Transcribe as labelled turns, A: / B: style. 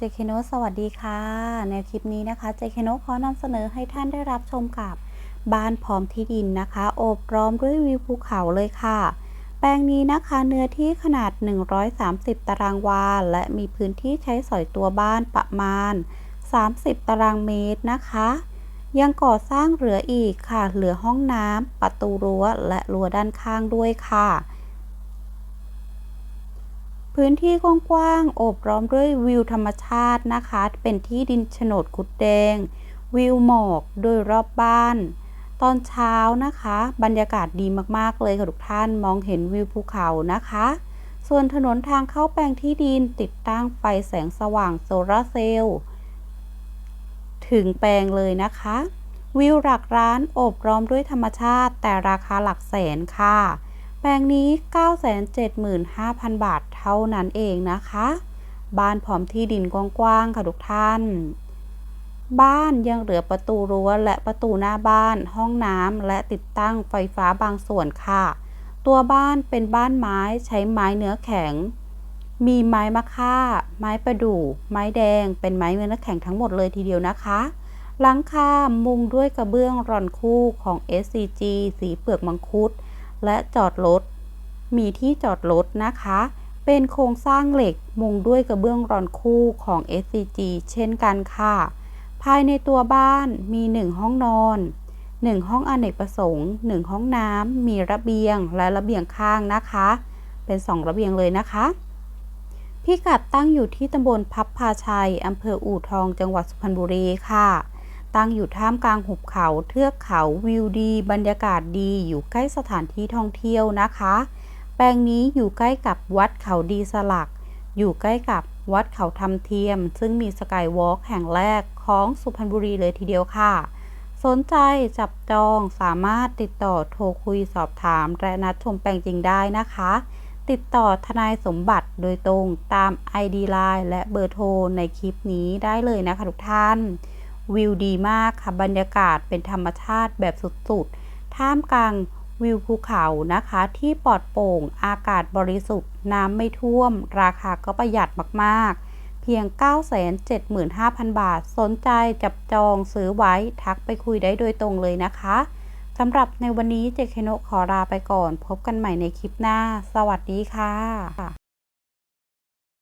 A: เจคโนสวัสดีค่ะ ในคลิปนี้นะคะเจคโนขอนำเสนอให้ท่านได้รับชมกับ บ้านพร้อมที่ดินนะคะ โอบล้อมด้วยวิวภูเขาเลยค่ะ แปลงนี้นะคะเนื้อที่ขนาด 130 ตารางวา และมีพื้นที่ใช้สอยตัวบ้านประมาณ 30 ตารางเมตรนะคะ ยังก่อสร้างเหลืออีกค่ะ เหลือห้องน้ำประตูรั้วและรั้วด้านข้างด้วยค่ะ พื้นที่กว้างๆโอบล้อมด้วยวิวธรรมชาตินะคะ เป็นที่ดินโฉนดกุดแดง วิวหมอกโดยรอบบ้าน ตอนเช้านะคะ บรรยากาศดีมากๆเลยค่ะทุกท่านมองเห็นวิวภูเขานะคะ ส่วนถนนทางเข้าแปลงที่ดินติดตั้งไฟแสงสว่างโซลาร์เซลล์ถึงแปลงเลยนะคะ วิวหลักร้านโอบล้อมด้วยธรรมชาติแต่ราคาหลักแสนค่ะ แปลงนี้ 975,000 บาทเท่านั้นเองนะคะ บ้านพร้อมที่ดินกว้างๆค่ะทุกท่าน บ้านยังเหลือประตูรั้วและประตูหน้าบ้าน ห้องน้ำและติดตั้งไฟฟ้าบางส่วนค่ะ ตัวบ้านเป็นบ้านไม้ใช้ไม้เนื้อแข็ง มีไม้มะค่า ไม้ประดู่ ไม้แดง เป็นไม้เนื้อแข็งทั้งหมดเลยทีเดียวนะคะหลังคามุงด้วยกระเบื้องร่อนคู่ของ SCG สีเปลือกมังคุด และจอดรถ มีที่จอดรถนะคะ เป็นโครงสร้างเหล็กมุงด้วยกระเบื้องร่อนคู่ของ SCG เช่นกันค่ะ ภายในตัวบ้านมี 1 ห้องนอน 1 ห้องอเนกประสงค์ 1 ห้องน้ำ มีระเบียงและระเบียงข้างนะคะ เป็น 2 ระเบียงเลยนะคะพิกัดตั้งอยู่ที่ตำบลพับพาชัย อำเภออู่ทอง จังหวัดสุพรรณบุรีค่ะ ตั้งอยู่ท่ามกลางหุบเขาเทือกเขาวิวดี บรรยากาศดีอยู่ใกล้สถานที่ท่องเที่ยวนะคะ แปลงนี้อยู่ใกล้กับวัดเขาดีสลัก อยู่ใกล้กับวัดเขาทำเทียม ซึ่งมีสกายวอล์กแห่งแรกของสุพรรณบุรีเลยทีเดียวค่ะ สนใจจับจองสามารถติดต่อโทรคุยสอบถาม และนัดชมแปลงจริงได้นะคะ ติดต่อทนายสมบัติโดยตรงตาม ID Line และเบอร์โทรในคลิปนี้ได้เลยนะคะทุกท่าน วิวดีมากค่ะ บรรยากาศเป็นธรรมชาติแบบสุดๆ ท่ามกลางวิวภูเขานะคะ ที่ปลอดโปร่ง อากาศบริสุทธิ์ น้ำไม่ท่วม ราคาก็ประหยัดมากๆ เพียง 975,000 บาท สนใจจับจองซื้อไว้ทักไปคุยได้โดยตรงเลยนะคะสำหรับในวันนี้เจเคโนขอลาไปก่อน พบกันใหม่ในคลิปหน้า สวัสดีค่ะ